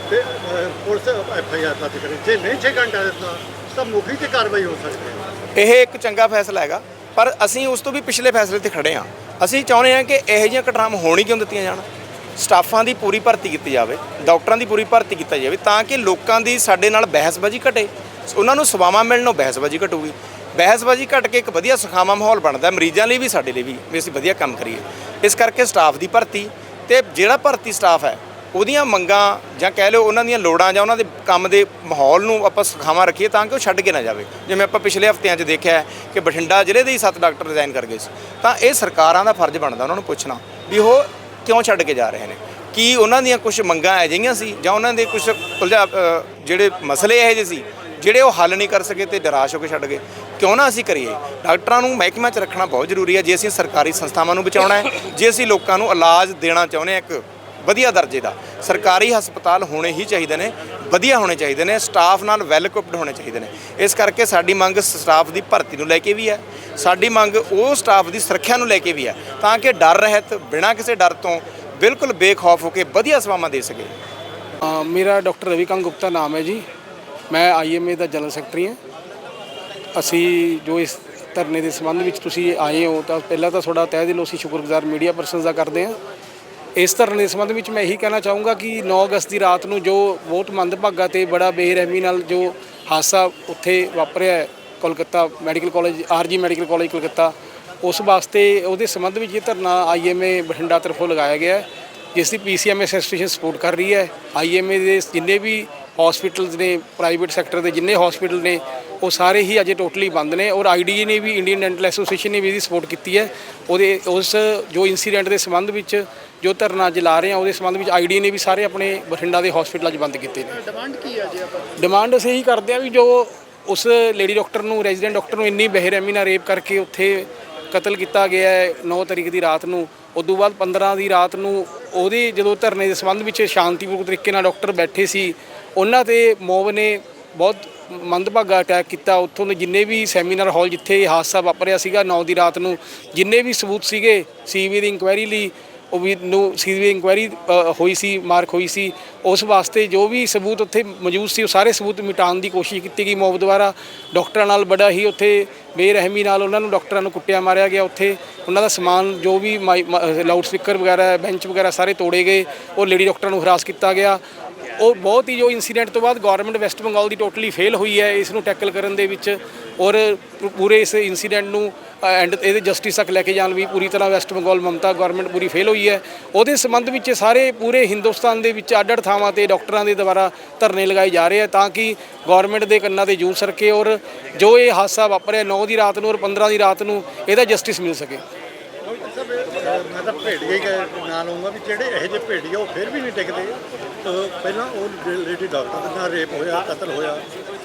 ਤੇ ਅਹ, ਪੁਲਿਸ ਐਫ ਆਈ ਆਰ ਦਰਜ ਕਰੇ। ਜੇ ਨਹੀਂ 6 ਘੰਟਿਆਂ ਦੇ ਦਿੱਤਾ ਤਾਂ ਮੁਖੀ ਤੇ ਕਾਰਵਾਈ ਹੋ ਸਕਦੀ ਹੈ। ਇਹ ਇੱਕ ਚੰਗਾ ਫੈਸਲਾ ਹੈਗਾ ਪਰ ਅਸੀਂ ਉਸ ਤੋਂ ਵੀ ਪਿਛਲੇ ਫੈਸਲੇ ਤੇ ਖੜੇ ਹਾਂ। ਅਸੀਂ ਚਾਹੁੰਦੇ ਹਾਂ ਕਿ ਇਹੋ ਜਿਹੀਆਂ ਘਟਨਾਵਾਂ ਹੋਣ ਹੀ ਕਿਉਂ ਦਿੱਤੀਆਂ ਜਾਣ? ਸਟਾਫਾਂ ਦੀ ਪੂਰੀ ਭਰਤੀ ਕੀਤੀ ਜਾਵੇ ਡਾਕਟਰਾਂ ਦੀ ਪੂਰੀ ਭਰਤੀ ਕੀਤੀ ਜਾਵੇ ਤਾਂ ਕਿ ਲੋਕਾਂ ਦੀ ਸਾਡੇ ਨਾਲ ਬਹਿਸਬਾਜ਼ੀ ਘਟੇ। ਉਹਨਾਂ ਨੂੰ ਸੇਵਾਵਾਂ ਮਿਲਣੋਂ ਬਹਿਸਬਾਜ਼ੀ ਘਟੂਗੀ। ਬਹਿਸਬਾਜ਼ੀ ਘਟ ਕੇ ਇੱਕ ਵਧੀਆ ਸੁਖਾਵਾਂ ਮਾਹੌਲ ਬਣਦਾ ਮਰੀਜ਼ਾਂ ਲਈ ਵੀ, ਸਾਡੇ ਲਈ ਵੀ ਵੀ ਅਸੀਂ ਵਧੀਆ ਕੰਮ ਕਰੀਏ। ਇਸ ਕਰਕੇ ਸਟਾਫ ਦੀ ਭਰਤੀ ਤੇ ਜਿਹੜਾ ਭਰਤੀ ਸਟਾਫ ਹੈ, ਉਹਦੀਆਂ ਮੰਗਾਂ ਜਾਂ ਕਹਿ ਲਓ ਉਹਨਾਂ ਦੀਆਂ ਲੋੜਾਂ ਜਾਂ ਉਹਨਾਂ ਦੇ ਕੰਮ ਦੇ ਮਾਹੌਲ ਨੂੰ ਆਪਾਂ ਸੁਖਾਵਾਂ ਰੱਖੀਏ ਤਾਂ ਕਿ ਉਹ ਛੱਡ ਕੇ ਨਾ ਜਾਵੇ। ਜਿਵੇਂ ਆਪਾਂ ਪਿਛਲੇ ਹਫ਼ਤਿਆਂ 'ਚ ਦੇਖਿਆ ਕਿ ਬਠਿੰਡਾ ਜ਼ਿਲ੍ਹੇ ਦੇ ਹੀ ਸੱਤ ਡਾਕਟਰ ਰਿਜ਼ਾਈਨ ਕਰ ਗਏ ਸੀ। ਤਾਂ ਇਹ ਸਰਕਾਰਾਂ ਦਾ ਫਰਜ਼ ਬਣਦਾ ਉਹਨਾਂ ਨੂੰ ਪੁੱਛਣਾ ਵੀ ਉਹ ਕਿਉਂ ਛੱਡ ਕੇ ਜਾ ਰਹੇ ਨੇ? ਕੀ ਉਹਨਾਂ ਦੀਆਂ ਕੁਝ ਮੰਗਾਂ ਅਜਿਹੀਆਂ ਸੀ ਜਾਂ ਉਹਨਾਂ ਦੇ ਕੁਝ ਉਲਝਾ ਜਿਹੜੇ ਮਸਲੇ ਇਹੋ ਜਿਹੇ ਸੀ, ਜਿਹੜੇ ਉਹ ਹੱਲ ਨਹੀਂ ਕਰ ਸਕੇ ਤੇ ਨਿਰਾਸ਼ ਹੋ ਕੇ ਛੱਡ ਗਏ? ਕਿਉਂ ਨਾ ਅਸੀਂ ਕਰੀਏ? ਡਾਕਟਰਾਂ ਨੂੰ ਮਹਿਕਮਾ 'ਚ ਰੱਖਣਾ ਬਹੁਤ ਜ਼ਰੂਰੀ ਹੈ। ਜੇ ਅਸੀਂ ਸਰਕਾਰੀ ਸੰਸਥਾਵਾਂ ਨੂੰ ਬਚਾਉਣਾ ਹੈ, ਜੇ ਅਸੀਂ ਲੋਕਾਂ ਨੂੰ ਇਲਾਜ ਦੇਣਾ ਚਾਹੁੰਦੇ ਹਾਂ ਇੱਕ ਵਧੀਆ ਦਰਜੇ ਦਾ, ਸਰਕਾਰੀ ਹਸਪਤਾਲ ਹੋਣੇ ਹੀ ਚਾਹੀਦੇ ਨੇ, ਵਧੀਆ ਹੋਣੇ ਚਾਹੀਦੇ ਨੇ, ਸਟਾਫ ਨਾਲ ਵੈਲ ਇਕੁਪਡ ਹੋਣੇ ਚਾਹੀਦੇ ਨੇ। ਇਸ ਕਰਕੇ ਸਾਡੀ ਮੰਗ ਸਟਾਫ ਦੀ ਭਰਤੀ ਨੂੰ ਲੈ ਕੇ ਵੀ ਹੈ। ਸਾਡੀ ਮੰਗ ਉਹ ਸਟਾਫ ਦੀ ਸੁਰੱਖਿਆ ਨੂੰ ਲੈ ਕੇ ਵੀ ਹੈ, ਤਾਂ ਕਿ ਡਰ ਰਹਿਤ, ਬਿਨਾਂ ਕਿਸੇ ਡਰ ਤੋਂ ਬਿਲਕੁਲ ਬੇਖੌਫ ਹੋ ਕੇ ਵਧੀਆ ਸੇਵਾਵਾਂ ਦੇ ਸਕੇ। ਮੇਰਾ ਡਾਕਟਰ ਰਵੀਕਾਂਤ ਗੁਪਤਾ ਨਾਮ ਹੈ ਜੀ। ਮੈਂ ਆਈਐਮਏ ਦਾ ਜਨਰਲ ਸੈਕਟਰੀ ਹਾਂ। ਅਸੀਂ ਜੋ ਇਸ ਧਰਨੇ ਦੇ ਸੰਬੰਧ ਵਿੱਚ ਤੁਸੀਂ ਆਏ ਹੋ ਤਾਂ ਪਹਿਲਾਂ ਤਾਂ ਤੁਹਾਡਾ ਤਹਿ ਦਿਲੋਂ ਅਸੀਂ ਸ਼ੁਕਰਗੁਜ਼ਾਰ ਮੀਡੀਆ ਪਰਸਨਸ ਦਾ ਕਰਦੇ ਹਾਂ। ਇਸ ਧਰਨੇ ਦੇ ਸੰਬੰਧ ਵਿੱਚ ਮੈਂ ਇਹੀ ਕਹਿਣਾ ਚਾਹੂੰਗਾ ਕਿ 9 ਅਗਸਤ ਦੀ ਰਾਤ ਨੂੰ ਜੋ ਬਹੁਤ ਮੰਦਭਾਗਾ ਤੇ ਬੜਾ ਬੇਰਹਿਮੀ ਨਾਲ ਜੋ ਹਾਦਸਾ ਉੱਥੇ ਵਾਪਰਿਆ ਹੈ, Kolkata medical college RG medical college Kolkata ਉਸ ਵਾਸਤੇ ਉਹਦੇ ਸੰਬੰਧ ਵਿੱਚ ਇਹ ਧਰਨਾ ਆਈਐਮਏ ਬਠਿੰਡਾ ਤਰਫੋਂ ਲਗਾਇਆ ਗਿਆ ਹੈ। ਜਿਸ ਦੀ ਪੀਸੀਐਮਐਸ ਐਸੋਸੀਏਸ਼ਨ ਸਪੋਰਟ ਕਰ ਰਹੀ ਹੈ ਆਈਐਮਏ ਦੇ ਜਿੰਨੇ ਵੀ ਹਸਪੀਟਲਸ ਨੇ ਪ੍ਰਾਈਵੇਟ ਸੈਕਟਰ ਦੇ ਜਿੰਨੇ ਹਸਪੀਟਲ ਨੇ ਉਹ ਸਾਰੇ ਹੀ ਅਜੇ ਟੋਟਲੀ ਬੰਦ ਨੇ ਔਰ ਆਈਡੀਏ ਨੇ ਵੀ ਇੰਡੀਅਨ ਡੈਂਟਲ ਐਸੋਸੀਏਸ਼ਨ ਨੇ ਵੀ ਇਹਦੀ ਸਪੋਰਟ ਕੀਤੀ ਹੈ। ਉਹਦੇ ਉਸ ਜੋ ਇਨਸੀਡੈਂਟ ਦੇ ਸੰਬੰਧ ਵਿੱਚ ਜੋ ਧਰਨਾ ਜਲਾ ਰਹੇ ਆ ਉਹਦੇ ਸੰਬੰਧ ਵਿੱਚ ਆਈਡੀਏ ਨੇ ਵੀ ਸਾਰੇ ਆਪਣੇ ਬਠਿੰਡਾ ਦੇ ਹਸਪੀਟਲਾਂ 'ਚ ਬੰਦ ਕੀਤੇ ਨੇ। ਡਿਮਾਂਡ ਕੀ ਹੈ ਜੀ ਆਪਾਂ? ਡਿਮਾਂਡ ਅਸੀਂ ਇਹੀ ਕਰਦੇ ਆ ਵੀ ਜੋ ਉਸ ਲੇਡੀ ਡਾਕਟਰ ਨੂੰ ਰੈਜ਼ੀਡੈਂਟ ਡਾਕਟਰ ਨੂੰ ਇੰਨੀ ਬੇਰਹਿਮੀ ਨਾਲ ਰੇਪ ਕਰਕੇ ਉੱਥੇ ਕਤਲ ਕੀਤਾ ਗਿਆ ਹੈ 9 ਤਰੀਕ ਦੀ ਰਾਤ ਨੂੰ ਉਦੋਂ ਬਾਅਦ 15 ਦੀ ਰਾਤ ਨੂੰ ਉਹਦੇ ਜਦੋਂ ਧਰਨੇ ਦੇ ਸੰਬੰਧ ਵਿੱਚ ਸ਼ਾਂਤੀਪੂਰਵਕ ਤਰੀਕੇ ਨਾਲ ਡਾਕਟਰ ਬੈਠੇ ਸੀ, ਉਹਨਾਂ ਤੇ ਮੋਬ ਨੇ ਬਹੁਤ ਮੰਦਭਾਗਾ ਅਟੈਕ ਕੀਤਾ। ਉੱਥੋਂ ਦੇ ਜਿੰਨੇ ਵੀ ਸੈਮੀਨਾਰ ਹਾਲ ਜਿੱਥੇ ਹਾਦਸਾ ਵਾਪਰਿਆ ਸੀਗਾ 9 ਦੀ ਰਾਤ ਨੂੰ, ਜਿੰਨੇ ਵੀ ਸਬੂਤ ਸੀਗੇ ਸੀਬੀ ਦੀ ਇਨਕੁਆਇਰੀ ਲਈ ਉਹ ਵੀ ਨੂੰ ਸੀਬੀ ਇਨਕੁਆਇਰੀ ਹੋਈ ਸੀ, ਮਾਰਕ ਹੋਈ ਸੀ, ਉਸ ਵਾਸਤੇ ਜੋ ਵੀ ਸਬੂਤ ਉੱਥੇ ਮੌਜੂਦ ਸੀ, ਉਹ ਸਾਰੇ ਸਬੂਤ ਮਿਟਾਉਣ ਦੀ ਕੋਸ਼ਿਸ਼ ਕੀਤੀ ਗਈ। ਮੌਬ ਦੁਆਰਾ ਡਾਕਟਰਾਂ ਨਾਲ ਬੜਾ ਹੀ ਉੱਥੇ ਬੇਰਹਿਮੀ ਨਾਲ ਉਹਨਾਂ ਨੂੰ ਡਾਕਟਰਾਂ ਨੂੰ ਕੁੱਟਿਆ, ਮਾਰਿਆ ਗਿਆ ਉੱਥੇ। ਉਹਨਾਂ ਦਾ ਸਮਾਨ ਜੋ ਵੀ ਲਾਊਡ ਸਪੀਕਰ ਵਗੈਰਾ, ਬੈਂਚ ਵਗੈਰਾ ਸਾਰੇ ਤੋੜੇ ਗਏ। ਉਹ ਲੇਡੀ ਡਾਕਟਰਾਂ ਨੂੰ ਹਰਾਸ ਕੀਤਾ ਗਿਆ। ਉਹ ਬਹੁਤ ਹੀ ਜੋ ਇਨਸੀਡੈਂਟ ਤੋਂ ਬਾਅਦ ਗਵਰਨਮੈਂਟ ਵੈਸਟ ਬੰਗਾਲ ਦੀ ਟੋਟਲੀ ਫੇਲ ਹੋਈ ਹੈ, ਇਸ ਨੂੰ ਟੈਕਲ ਕਰਨ ਦੇ ਵਿੱਚ ਔਰ ਪੂਰੇ ਇਸ ਇਨਸੀਡੈਂਟ ਨੂੰ ਐਂਡ ਇਹਦੇ ਜਸਟਿਸ ਤੱਕ ਲੈ ਕੇ ਜਾਣ ਵੀ ਪੂਰੀ ਤਰ੍ਹਾਂ ਵੈਸਟ ਬੰਗਾਲ ਮਮਤਾ ਗਵਰਨਮੈਂਟ ਪੂਰੀ ਫੇਲ ਹੋਈ ਹੈ। ਉਹਦੇ ਸੰਬੰਧ ਵਿੱਚ ਸਾਰੇ ਪੂਰੇ ਹਿੰਦੁਸਤਾਨ ਦੇ ਵਿੱਚ ਅੱਡ-ਅੱਡ ਥਾਵਾਂ ਤੇ ਡਾਕਟਰਾਂ ਦੇ ਦੁਆਰਾ ਧਰਨੇ ਲਗਾਏ ਜਾ ਰਹੇ ਆ ਤਾਂ ਕਿ ਗਵਰਨਮੈਂਟ ਦੇ ਕੰਨਾਂ ਤੇ ਜੂੰ ਸਰਕੇ ਔਰ ਜੋ ਇਹ ਹਾਦਸਾ ਵਾਪਰਿਆ 9 ਦੀ ਰਾਤ ਨੂੰ ਔਰ 15 ਦੀ ਰਾਤ ਨੂੰ ਇਹਦਾ ਜਸਟਿਸ ਮਿਲ ਸਕੇ। ਡਾਕਟਰ ਮੈਂ ਤਾਂ ਭੇੜੀਏ ਹੀ ਨਾਂ ਲਊਂਗਾ ਵੀ ਜਿਹੜੇ ਇਹੋ ਜਿਹੇ ਭੇੜੀਏ ਉਹ ਫਿਰ ਵੀ ਨਹੀਂ ਟਿਕਦੇ। ਅਹ ਪਹਿਲਾਂ ਉਹ ਲੇਡੀ ਡਾਕਟਰ ਦੇ ਨਾਲ ਰੇਪ ਹੋਇਆ, ਕਤਲ ਹੋਇਆ।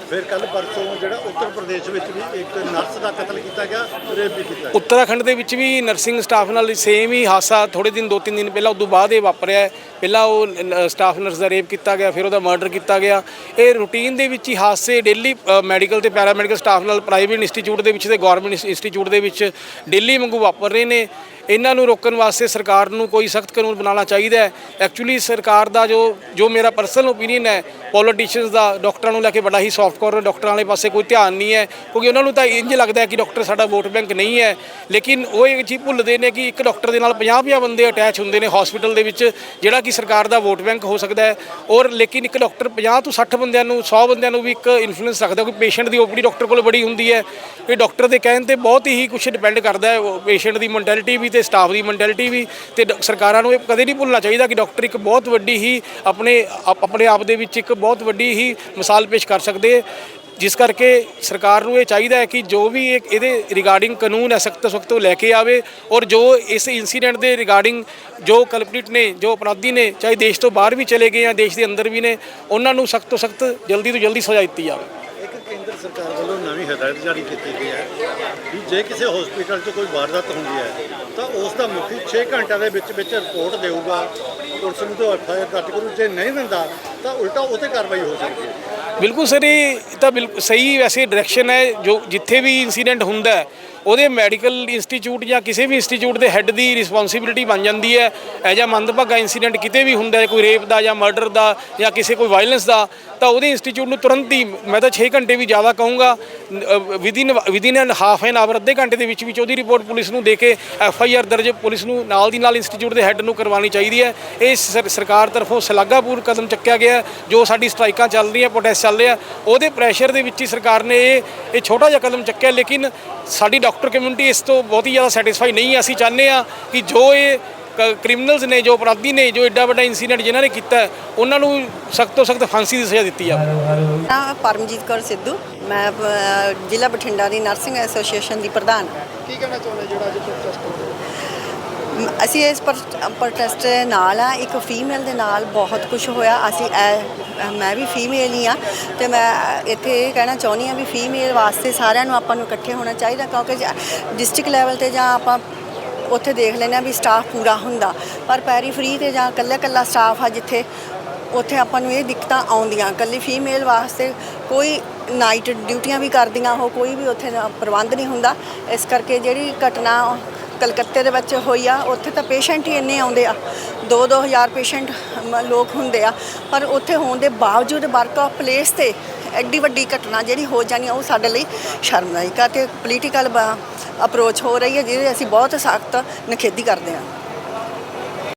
ਫਿਰ ਕੱਲ ਪਰਸੋਂ ਜਿਹੜਾ ਉੱਤਰ ਪ੍ਰਦੇਸ਼ ਵਿੱਚ ਵੀ ਇੱਕ ਨਰਸ ਦਾ ਕਤਲ ਕੀਤਾ ਗਿਆ ਰੇਪ ਵੀ ਕੀਤਾ ਗਿਆ। ਉੱਤਰਾਖੰਡ ਦੇ ਵਿੱਚ ਵੀ ਨਰਸਿੰਗ ਸਟਾਫ ਨਾਲ ਸੇਮ ਹੀ ਹਾਦਸਾ ਥੋੜੇ ਦਿਨ, ਦੋ ਤਿੰਨ ਦਿਨ ਪਹਿਲਾਂ, ਉਦੋਂ ਬਾਅਦ ਇਹ ਵਾਪਰਿਆ ਹੈ। ਪਹਿਲਾਂ ਉਹ ਸਟਾਫ ਨਰਸ ਦਾ ਰੇਪ ਕੀਤਾ ਗਿਆ, ਫਿਰ ਉਹਦਾ ਮਰਡਰ ਕੀਤਾ ਗਿਆ। ਇਹ ਰੂਟੀਨ ਦੇ ਵਿੱਚ ਹੀ ਹਾਦਸੇ ਡੇਲੀ ਮੈਡੀਕਲ ਤੇ ਪੈਰਾਮੈਡੀਕਲ ਸਟਾਫ ਨਾਲ ਪ੍ਰਾਈਵੇਟ ਇੰਸਟੀਚਿਊਟ ਦੇ ਵਿੱਚ ਤੇ ਗਵਰਨਮੈਂਟ ਇੰਸਟੀਚਿਊਟ ਦੇ ਵਿੱਚ ਡੇਲੀ ਵਾਂਗੂ ਵਾਪਰ ਰਹੇ ਨੇ। ਇਹਨਾਂ ਨੂੰ ਰੋਕਣ ਵਾਸਤੇ ਸਰਕਾਰ ਨੂੰ ਕੋਈ ਸਖਤ ਕਾਨੂੰਨ ਬਣਾਉਣਾ ਚਾਹੀਦਾ ਹੈ। ਐਕਚੁਅਲੀ ਸਰਕਾਰ ਦਾ ਜੋ ਜੋ ਮੇਰਾ ਪਰਸਨਲ ਓਪੀਨੀਅਨ ਹੈ ਪੋਲੀਟੀਸ਼ੀਅਨਸ ਦਾ ਡਾਕਟਰਾਂ ਨੂੰ ਲੈ ਕੇ ਬੜਾ ਹੀ ਸੌਫਟ ਕਾਰਨਰ ਡਾਕਟਰਾਂ ਵਾਲੇ ਪਾਸੇ ਕੋਈ ਧਿਆਨ ਨਹੀਂ ਹੈ, ਕਿਉਂਕਿ ਉਹਨਾਂ ਨੂੰ ਤਾਂ ਇੰਜ ਲੱਗਦਾ ਹੈ ਕਿ ਡਾਕਟਰ ਸਾਡਾ ਵੋਟ ਬੈਂਕ ਨਹੀਂ ਹੈ। ਲੇਕਿਨ ਉਹ ਇਹ ਚੀਜ਼ ਭੁੱਲਦੇ ਨੇ ਕਿ ਇੱਕ ਡਾਕਟਰ ਦੇ ਨਾਲ 50-50 ਬੰਦੇ ਅਟੈਚ ਹੁੰਦੇ ਨੇ ਹਸਪੀਟਲ ਦੇ ਵਿੱਚ, ਜਿਹੜਾ ਕਿ ਸਰਕਾਰ ਦਾ ਵੋਟ ਬੈਂਕ ਹੋ ਸਕਦਾ ਹੈ। ਔਰ ਲੇਕਿਨ ਇੱਕ ਡਾਕਟਰ 50 ਤੋਂ 60 ਬੰਦਿਆਂ ਨੂੰ 100 ਬੰਦਿਆਂ ਨੂੰ ਵੀ ਇੱਕ ਇਨਫਲੂਐਂਸ ਰੱਖਦਾ ਕੋਈ ਪੇਸ਼ੈਂਟ ਦੀ ਓਪੀਡੀ ਡਾਕਟਰ ਕੋਲ ਬੜੀ ਹੁੰਦੀ ਹੈ। ਇਹ ਡਾਕਟਰ ਦੇ ਕਹਿਣ ਤੇ ਬਹੁਤ ਹੀ ਕੁਝ ਡਿਪੈਂਡ ਕਰਦਾ ਹੈ ਪੇਸ਼ੈਂਟ ਦੀ ਮੈਂਟੈਲਿਟੀ ਵੀ ਤੇ ਸਟਾਫ ਦੀ ਮੈਂਟੈਲਿਟੀ ਵੀ ਤੇ ਡ- ਸਰਕਾਰਾਂ ਨੂੰ ਇਹ ਕਦੇ ਨਹੀਂ ਭੁੱਲਣਾ ਚਾਹੀਦਾ ਕਿ ਡਾਕਟਰ ਇੱਕ ਬਹੁਤ ਵੱਡੀ ਹੀ ਆਪਣੇ ਆਪ- ਆਪਣੇ ਆਪ ਦੇ ਵਿੱਚ ਇੱਕ ਬਹੁਤ ਵੱਡੀ ਹੀ ਮਿਸਾਲ ਪੇਸ਼ ਕਰ ਸਕਦੇ ਜਿਸ ਕਰਕੇ ਸਰਕਾਰ ਨੂੰ ਇਹ ਚਾਹੀਦਾ ਹੈ ਕਿ ਜੋ ਵੀ ਇਹ- ਇਹਦੇ ਰਿਗਾਰਡਿੰਗ ਕਾਨੂੰਨ ਹੈ, ਸਖਤ ਸਖਤ ਲੈ ਕੇ ਆਵੇ ਔਰ ਜੋ ਇਸ ਇਨਸੀਡੈਂਟ ਦੇ ਰਿਗਾਰਡਿੰਗ ਜੋ ਕਲਪਨਿਟ ਨੇ, ਜੋ ਅਪਰਾਧੀ ਨੇ, ਚਾਹੇ ਦੇਸ਼ ਤੋਂ ਬਾਹਰ ਵੀ ਚਲੇ ਗਏ ਜਾਂ ਦੇਸ਼ ਦੇ ਅੰਦਰ ਵੀ ਨੇ, ਉਹਨਾਂ ਨੂੰ ਸਖਤ ਤੋਂ ਸਖਤ ਜਲਦੀ ਤੋਂ ਜਲਦੀ ਸਜ਼ਾ ਦਿੱਤੀ ਜਾਵੇ। ਸਰਕਾਰ ਵੱਲੋਂ ਨਵੀਂ ਹਦਾਇਤ ਜਾਰੀ ਕੀਤੀ ਗਈ ਹੈ ਵੀ ਜੇ ਕਿਸੇ ਹਸਪੀਟਲ 'ਚ ਕੋਈ ਵਾਰਦਾਤ ਹੁੰਦੀ ਹੈ, ਤਾਂ ਉਸ ਦਾ ਮੁਖੀ 6 ਘੰਟਿਆਂ ਦੇ ਵਿੱਚ ਵਿੱਚ ਰਿਪੋਰਟ ਦੇਊਗਾ। ਪੁਲਿਸ ਨੂੰ ਤਾਂ ਐਫਆਈਆਰ ਦਰਜ ਕਰੂ, ਜੇ ਨਹੀਂ ਦਿੰਦਾ, ਤਾਂ ਉਲਟਾ ਉਹ ਤੇ ਕਾਰਵਾਈ ਹੋ ਸਕਦੀ ਹੈ। ਬਿਲਕੁਲ ਸਰ, ਇਹ ਤਾਂ ਬਿਲਕੁਲ ਸਹੀ ਵੈਸੇ ਡਾਇਰੈਕਸ਼ਨ ਹੈ, ਜੋ ਜਿੱਥੇ ਵੀ ਇਨਸੀਡੈਂਟ ਹੁੰਦਾ ਹੈ ਉਹਦੇ ਮੈਡੀਕਲ ਇੰਸਟੀਚਿਊਟ ਜਾਂ ਕਿਸੇ ਵੀ ਇੰਸਟੀਚਿਊਟ ਦੇ ਹੈੱਡ ਦੀ ਰਿਸਪੌਂਸਿਬਿਲਿਟੀ ਬਣ ਜਾਂਦੀ ਹੈ। ਐ ਜਾਂ ਮੰਦਭਾਗਾ ਇਨਸੀਡੈਂਟ ਕਿਤੇ ਵੀ ਹੁੰਦਾ ਹੈ, ਕੋਈ ਰੇਪ ਦਾ ਜਾਂ ਮਰਡਰ ਦਾ ਜਾਂ ਕਿਸੇ ਕੋਈ ਵਾਇਲੈਂਸ ਦਾ, ਤਾਂ ਉਹਦੇ ਇੰਸਟੀਚਿਊਟ ਨੂੰ ਤੁਰੰਤ ਹੀ ਮੈਂ ਤਾਂ 6 ਘੰਟੇ ਵੀ ਜ਼ਿਆਦਾ ਕਹੂੰਗਾ within within and half an hour ਅੱਧੇ ਘੰਟੇ ਦੇ ਵਿੱਚ ਵਿੱਚ ਉਹਦੀ ਰਿਪੋਰਟ ਪੁਲਿਸ ਨੂੰ ਦੇ ਕੇ ਐਫ ਆਈ ਆਰ ਦਰਜ ਪੁਲਿਸ ਨੂੰ ਨਾਲ ਦੀ ਨਾਲ ਇੰਸਟੀਚਿਊਟ ਦੇ ਹੈੱਡ ਨੂੰ ਕਰਵਾਉਣੀ ਚਾਹੀਦੀ ਹੈ। ਇਹ ਸਰਕਾਰ ਤਰਫੋਂ ਸ਼ਲਾਘਾਪੂਰ ਕਦਮ ਚੱਕਿਆ ਗਿਆ ਜੋ ਸਾਡੀ ਸਟ੍ਰਾਈਕਾਂ ਚੱਲ ਰਹੀਆਂ ਪ੍ਰੋਟੈਸਟ ਚੱਲ ਰਿਹਾ। ਉਹਦੇ ਪ੍ਰੈਸ਼ਰ ਦੇ ਵਿੱਚ ਹੀ ਸਰਕਾਰ ਨੇ ਇਹ ਇਹ ਛੋਟਾ ਜਿਹਾ ਕਦਮ ਚੱਕਿਆ, ਲੇਕਿਨ ਸਾਡੀ ਡਾਕਟਰ ਕਮਿਊਨਿਟੀ ਇਸ ਤੋਂ ਬਹੁਤੀ ਜ਼ਿਆਦਾ ਸੈਟੀਸਫਾਈ ਨਹੀਂ ਹੈ। ਅਸੀਂ ਚਾਹੁੰਦੇ ਹਾਂ ਕਿ ਜੋ ਇਹ ਕ੍ਰਿਮੀਨਲਸ ਨੇ ਜੋ ਅਪਰਾਧੀ ਨੇ ਜੋ ਐਡਾ ਵੱਡਾ ਇਨਸੀਡੈਂਟ ਜਿਨ੍ਹਾਂ ਨੇ ਕੀਤਾ ਹੈ, ਉਹਨਾਂ ਨੂੰ ਸਖਤ ਤੋਂ ਸਖਤ ਫਾਂਸੀ ਦੀ ਸਜ਼ਾ ਦਿੱਤੀ ਜਾਵੇ। ਮੈਂ ਪਰਮਜੀਤ ਕੌਰ ਸਿੱਧੂ ਮੈਂ ਜ਼ਿਲ੍ਹਾ ਬਠਿੰਡਾ ਦੀ ਨਰਸਿੰਗ ਐਸੋਸੀਏਸ਼ਨ ਦੀ ਪ੍ਰਧਾਨ। ਕੀ ਕਹਿਣਾ ਚਾਹੁੰਦੇ ਜਿਹੜਾ ਅੱਜ ਪ੍ਰੋਟੈਸਟ ਹੋ ਰਿਹਾ? ਅਸੀਂ ਇਸ ਪ੍ਰੋਟੈਸਟ ਦੇ ਨਾਲ ਆ, ਇੱਕ ਫੀਮੇਲ ਦੇ ਨਾਲ ਬਹੁਤ ਕੁਝ ਹੋਇਆ। ਅਸੀਂ, ਐ- ਮੈਂ ਵੀ ਫੀਮੇਲ ਹੀ ਆ ਤੇ ਮੈਂ ਇੱਥੇ ਇਹ ਕਹਿਣਾ ਚਾਹੁੰਦੀ ਆ ਵੀ ਫੀਮੇਲ ਵਾਸਤੇ ਸਾਰਿਆਂ ਨੂੰ ਆਪਾਂ ਨੂੰ ਇਕੱਠੇ ਹੋਣਾ ਚਾਹੀਦਾ ਕਿਉਂਕਿ ਡਿਸਟ੍ਰਿਕਟ ਲੈਵਲ ਤੇ ਜਾਂ ਆਪਾਂ ਉੱਥੇ ਦੇਖ ਲੈਂਦੇ ਆ ਵੀ ਸਟਾਫ ਪੂਰਾ ਹੁੰਦਾ। ਪਰ ਪੈਰੀ ਫਰੀ ਤੇ ਜਾਂ ਇਕੱਲਾ ਇਕੱਲਾ ਸਟਾਫ ਆ ਜਿੱਥੇ, ਉੱਥੇ ਆਪਾਂ ਨੂੰ ਇਹ ਦਿੱਕਤਾਂ ਆਉਂਦੀਆਂ। ਇਕੱਲੀ ਫੀਮੇਲ ਵਾਸਤੇ ਕੋਈ ਨਾਈਟ ਡਿਊਟੀਆਂ ਵੀ ਕਰਦੀਆਂ, ਉਹ ਕੋਈ ਵੀ ਉੱਥੇ ਪ੍ਰਬੰਧ ਨਹੀਂ ਹੁੰਦਾ। ਇਸ ਕਰਕੇ ਜਿਹੜੀ ਘਟਨਾ ਕਲਕੱਤੇ ਦੇ ਵਿੱਚ ਹੋਈ ਆ ਉੱਥੇ ਤਾਂ ਪੇਸ਼ੈਂਟ ਹੀ ਇੰਨੇ ਆਉਂਦੇ ਆ। 2-2000 ਪੇਸ਼ੈਂਟ ਲੋਕ ਹੁੰਦੇ ਆ। ਪਰ ਉੱਥੇ ਹੋਣ ਦੇ ਬਾਵਜੂਦ ਵਰਕ ਆਫ ਪਲੇਸ ਤੇ ਐਡੀ ਵੱਡੀ ਘਟਨਾ ਜਿਹੜੀ ਹੋ ਜਾਣੀ ਆ, ਉਹ ਸਾਡੇ ਲਈ ਸ਼ਰਮਨਾਇਕ ਆ ਤੇ ਪੋਲੀਟੀਕਲ ਅਪਰੋਚ ਹੋ ਰਹੀ ਹੈ ਜਿਹਦੇ ਅਸੀਂ ਬਹੁਤ ਸਖਤ ਨਿਖੇਧੀ ਕਰਦੇ ਹਾਂ